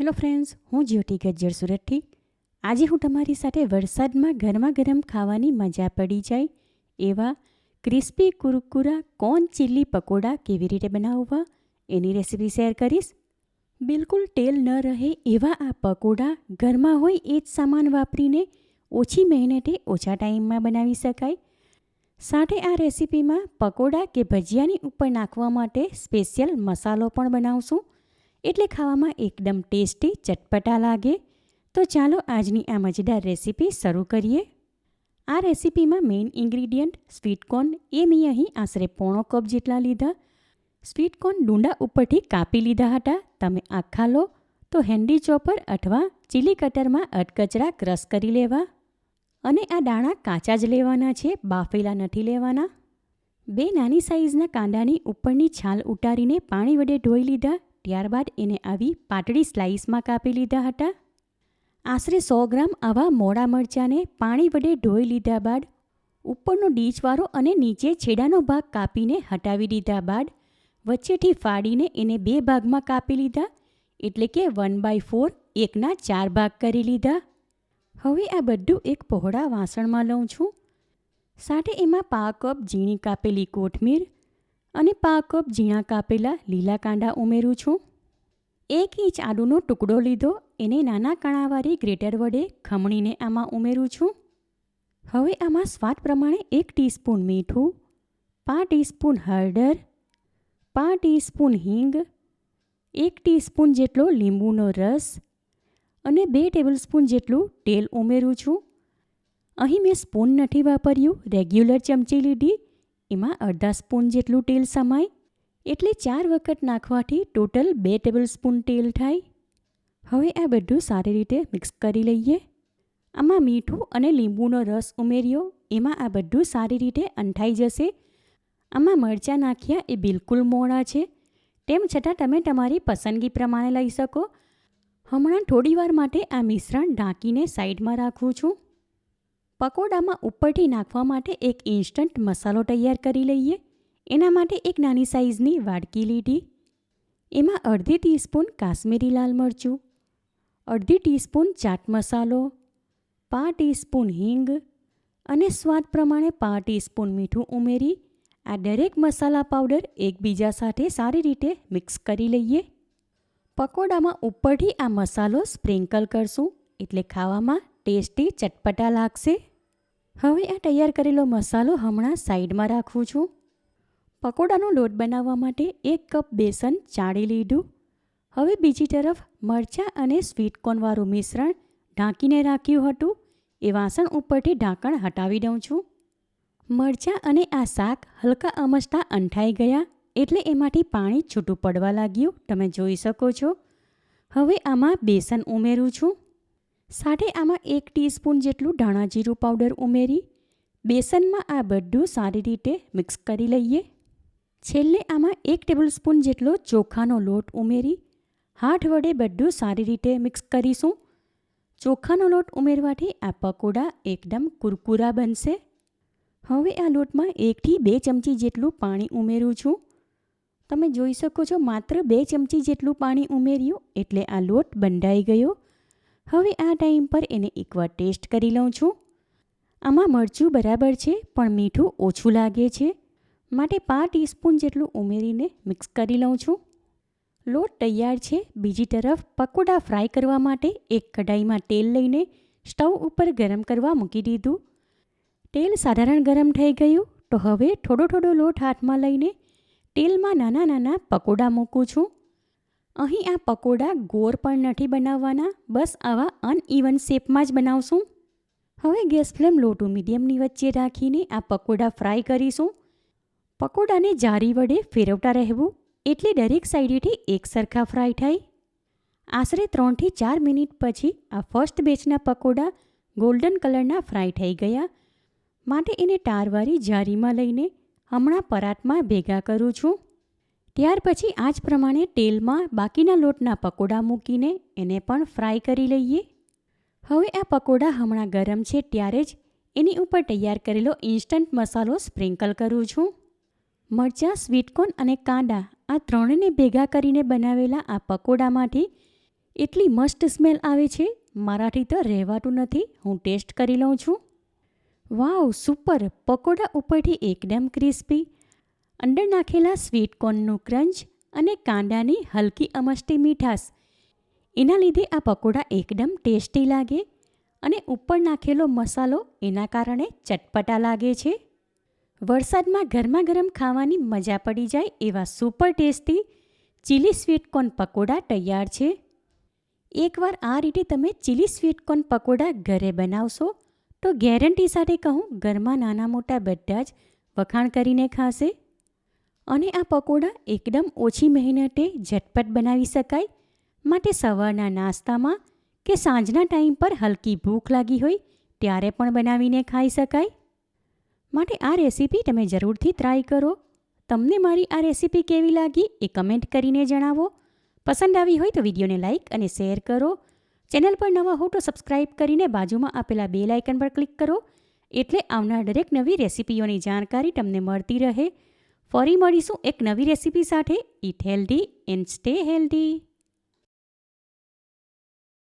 Hello friends, હું જ્યોતિ ગજ્જર સુરતથી. આજે હું તમારી સાથે વરસાદમાં ગરમા ગરમ ખાવાની મજા પડી જાય એવા ક્રિસ્પી કુરકુરા કોર્ન ચીલી પકોડા કેવી રીતે બનાવવા એની રેસીપી શેર કરીશ. બિલકુલ તેલ ન રહે એવા આ પકોડા ઘરમાં હોય એ જ સામાન વાપરીને ઓછી મહેનતે ઓછા ટાઈમમાં બનાવી શકાય. સાથે આ રેસીપીમાં પકોડા કે ભજીયાની ઉપર નાખવા માટે સ્પેશિયલ મસાલો પણ બનાવશું. એટલે ખાવામાં એકદમ ટેસ્ટી, ચટપટા લાગે. તો ચાલો આજની આ મજેદાર રેસીપી શરૂ કરીએ. આ રેસીપીમાં મેઇન ઇન્ગ્રીડિયન્ટ સ્વીટકોર્ન એ મેં અહીં આશરે પોણો કપ જેટલા લીધા. સ્વીટકોર્ન ડુંડા ઉપરથી કાપી લીધા હતા. તમે આખા લો. તો હેન્ડી ચોપર અથવા ચીલી કટરમાં અટકચરા ક્રશ કરી લેવા. અને આ દાણા કાચા જ લેવાના છે, બાફેલા નથી લેવાના. બે નાની સાઇઝના કાંદાની ઉપરની છાલ ઉતારીને પાણી વડે ધોઈ લીધા. ત્યારબાદ એને આવી પાતળી સ્લાઇસમાં કાપી લીધા હતા. આશરે સો ગ્રામ આવા મોડા મરચાંને પાણી વડે ધોઈ લીધા બાદ, ઉપરનો ડીચવાળો અને નીચે છેડાનો ભાગ કાપીને હટાવી દીધા બાદ, વચ્ચેથી ફાડીને એને બે ભાગમાં કાપી લીધા, એટલે કે વન બાય ફોર, એકના ચાર ભાગ કરી લીધા. હવે આ બધું એક પહોળા વાસણમાં લઉં છું. સાથે એમાં પા કપ ઝીણી કાપેલી કોથમીર અને પા કપ ઝીણા કાપેલા લીલા કાંદા ઉમેરું છું. એક ઇંચ આદુનો ટુકડો લીધો, એને નાના કણાવાળી ગ્રેટર વડે ખમણીને આમાં ઉમેરું છું. હવે આમાં સ્વાદ પ્રમાણે એક ટીસ્પૂન મીઠું, પાંચ ટીસ્પૂન હળદર, પાંચ ટીસ્પૂન હિંગ, એક ટીસ્પૂન જેટલો લીંબુનો રસ અને બે ટેબલસ્પૂન જેટલું તેલ ઉમેરું છું. અહીં મેં સ્પૂન નથી વાપર્યું, રેગ્યુલર ચમચી લીધી એમાં અડધા સ્પૂન જેટલું તેલ સમાય, એટલે ચાર વખત નાખવાથી ટોટલ બે ટેબલ સ્પૂન તેલ થાય. હવે આ બધું સારી રીતે મિક્સ કરી લઈએ. આમાં મીઠું અને લીંબુનો રસ ઉમેર્યો, એમાં આ બધું સારી રીતે અંઠાઈ જશે. આમાં મરચાં નાખ્યા એ બિલકુલ મોડા છે. તેમ છતાં તમે તમારી પસંદગી પ્રમાણે લઈ શકો. હમણાં થોડીવાર માટે આ મિશ્રણ ઢાંકીને સાઈડમાં રાખું છું. પકોડામાં ઉપરથી નાખવા માટે એક ઇન્સ્ટન્ટ મસાલો તૈયાર કરી લઈએ. એના માટે એક નાની સાઇઝની વાડકી લીધી એમાં અડધી ટીસ્પૂન કાશ્મીરી લાલ મરચું, અડધી ટીસ્પૂન ચાટ મસાલો પા ટીસ્પૂન હિંગ અને સ્વાદ પ્રમાણે પા ટીસ્પૂન મીઠું ઉમેરી, આ દરેક મસાલા પાવડર એકબીજા સાથે સારી રીતે મિક્સ કરી લઈએ. પકોડામાં ઉપરથી આ મસાલો સ્પ્રિંકલ કરશું એટલે ખાવામાં ટેસ્ટી ચટપટા લાગશે. હવે આ તૈયાર કરેલો મસાલો હમણાં સાઈડમાં રાખું છું. પકોડાનો લોટ બનાવવા માટે એક કપ બેસન ચાળી લીધું. હવે બીજી તરફ મરચાં અને સ્વીટકોર્નવાળું મિશ્રણ ઢાંકીને રાખ્યું હતું. એ વાસણ ઉપરથી ઢાંકણ હટાવી દઉં છું. મરચાં અને આ શાક હલકા અમસ્તા અંઠાઈ ગયા એટલે એમાંથી પાણી છૂટું પડવા લાગ્યું. તમે જોઈ શકો છો. હવે આમાં બેસન ઉમેરું છું. સાથે આમાં એક ટીસ્પૂન જેટલું ધાણા જીરું પાવડર ઉમેરી, બેસનમાં આ બધું સારી રીતે મિક્સ કરી લઈએ. છેલ્લે આમાં એક ટેબલ સ્પૂન જેટલો ચોખાનો લોટ ઉમેરી, હાથ વડે બધું સારી રીતે મિક્સ કરીશું. ચોખાનો લોટ ઉમેરવાથી આ પકોડા એકદમ કુરકુરા બનશે. હવે આ લોટમાં એકથી બે ચમચી જેટલું પાણી ઉમેરું છું. તમે જોઈ શકો છો માત્ર બે ચમચી જેટલું પાણી ઉમેર્યું એટલે આ લોટ બંધાઈ ગયો. હવે આ ટાઈમ પર એને એકવાર ટેસ્ટ કરી લઉં છું. આમાં મરચું બરાબર છે, પણ મીઠું ઓછું લાગે છે. માટે પાંચ ટીસ્પૂન જેટલું ઉમેરીને મિક્સ કરી લઉં છું. લોટ તૈયાર છે, બીજી તરફ પકોડા ફ્રાય કરવા માટે એક કઢાઈમાં તેલ લઈને સ્ટવ ઉપર ગરમ કરવા મૂકી દીધું. તેલ સાધારણ ગરમ થઈ ગયું, તો હવે થોડો થોડો લોટ હાથમાં લઈને તેલમાં નાના નાના પકોડા મૂકું છું. અહીં આ પકોડા ગોળ પણ નથી બનાવવાના. બસ આવા અનઇવન શેપમાં જ બનાવશું. હવે ગેસ ફ્લેમ લો ટુ મીડિયમની વચ્ચે રાખીને આ પકોડા ફ્રાય કરીશું. પકોડાને જારી વડે ફેરવતા રહેવું એટલે દરેક સાઈડેથી એક સરખા ફ્રાય થાય. આશરે ત્રણથી ચાર મિનિટ પછી આ ફર્સ્ટ બેચના પકોડા ગોલ્ડન કલરના ફ્રાય થઈ ગયા. માટે એને ટારવાળી જારીમાં લઈને હમણાં પરાતમાં ભેગા કરું છું. ત્યાર પછી આ જ પ્રમાણે તેલમાં બાકીના લોટના પકોડા મૂકીને એને પણ ફ્રાય કરી લઈએ. હવે આ પકોડા હમણાં ગરમ છે ત્યારે જ એની ઉપર તૈયાર કરેલો ઇન્સ્ટન્ટ મસાલો સ્પ્રિંકલ કરું છું. મરચાં, સ્વીટકોર્ન અને કાંદા આ ત્રણેને ભેગા કરીને બનાવેલા આ પકોડામાંથી એટલી મસ્ત સ્મેલ આવે છે, મારાથી તો રહેવાતું નથી, હું ટેસ્ટ કરી લઉં છું. વાવ, સુપર! પકોડા ઉપરથી એકદમ ક્રિસ્પી અંદર નાખેલા સ્વીટ કોર્નનું ક્રંચ અને કાંદાની હલકી અમસ્તી મીઠાશ. એના લીધે આ પકોડા એકદમ ટેસ્ટી લાગે અને ઉપર નાખેલો મસાલો એના કારણે ચટપટા લાગે છે. વરસાદમાં ગરમા ગરમ ખાવાની મજા પડી જાય એવા super tasty chilli sweetcorn pakoda તૈયાર છે. એકવાર આ રીતે તમે ચીલી સ્વીટકોર્ન પકોડા ઘરે બનાવશો તો ગેરંટી સાથે કહું, ઘરમાં નાના મોટા બધા જ વખાણ કરીને ખાશે. અને આ પકોડા એકદમ ઓછી મહેનતે ઝટપટ બનાવી શકાય. માટે સવારના નાસ્તામાં કે સાંજના ટાઈમ પર હલકી ભૂખ લાગી હોય ત્યારે પણ બનાવીને ખાઈ શકાય. માટે આ રેસીપી તમે જરૂરથી ટ્રાય કરો. તમને મારી આ રેસીપી કેવી લાગી એ કમેન્ટ કરીને જણાવો. પસંદ આવી હોય તો વિડીયોને લાઇક અને શેર કરો. ચેનલ પર નવા હો તો સબસ્ક્રાઇબ કરીને બાજુમાં આપેલા બે લાઇકન પર ક્લિક કરો. એટલે આવનાર દરેક નવી રેસીપીઓની જાણકારી તમને મળતી રહે. ફરી મળીશું એક નવી રેસીપી સાથે. Eat healthy and stay healthy